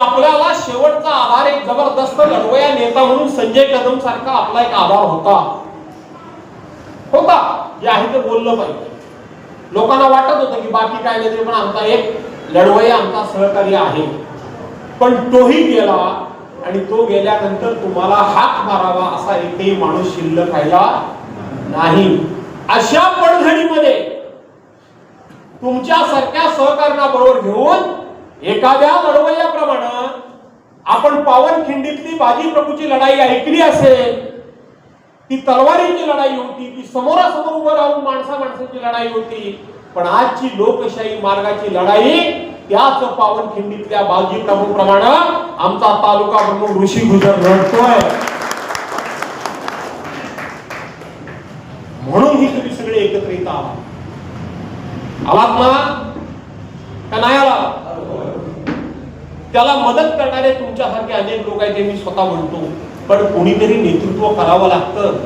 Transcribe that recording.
आपल्याला शेवटचा आधार एक जबरदस्त लढवया नेता म्हणून संजय कदम सारखा आपला एक आधार होता. होता. जे आहे ते बोललं पाहिजे. लोकांना वाटत होतं की बाकी काय नाही तरी पण आमचा एक लढवया आमचा सहकारी आहे. पण तोही गेला आणि तो गेल्यानंतर तुम्हाला हात मारावा असा एकही माणूस शिल्लक राहिला नाही. अशा पडझडीमध्ये तुमच्या सारख्या सहकारणा बरोबर घेऊन एखाद्या लढवय्याप्रमाणे आपण पावनखिंडीतली बाजी प्रभूची लढाई ऐकली असेल ती तलवारीची लढाई होती ती समोरासमोर उभं राहून माणसा माणसाची लढाई होती पण आजची लोकशाही मार्गाची लढाई त्याच पावनखिंडीतल्या बाजी प्रभू प्रमाणे आमचा तालुका प्रमुख ऋषी गुजर लढतोय म्हणून ही तुम्ही सगळे एकत्रित आहात. आलात ना का नाही आला त्याला मदत करणारे तुमच्यासारखे अनेक लोक आहेत हे मी स्वतः म्हणतो. पण कोणीतरी नेतृत्व करावं लागतं.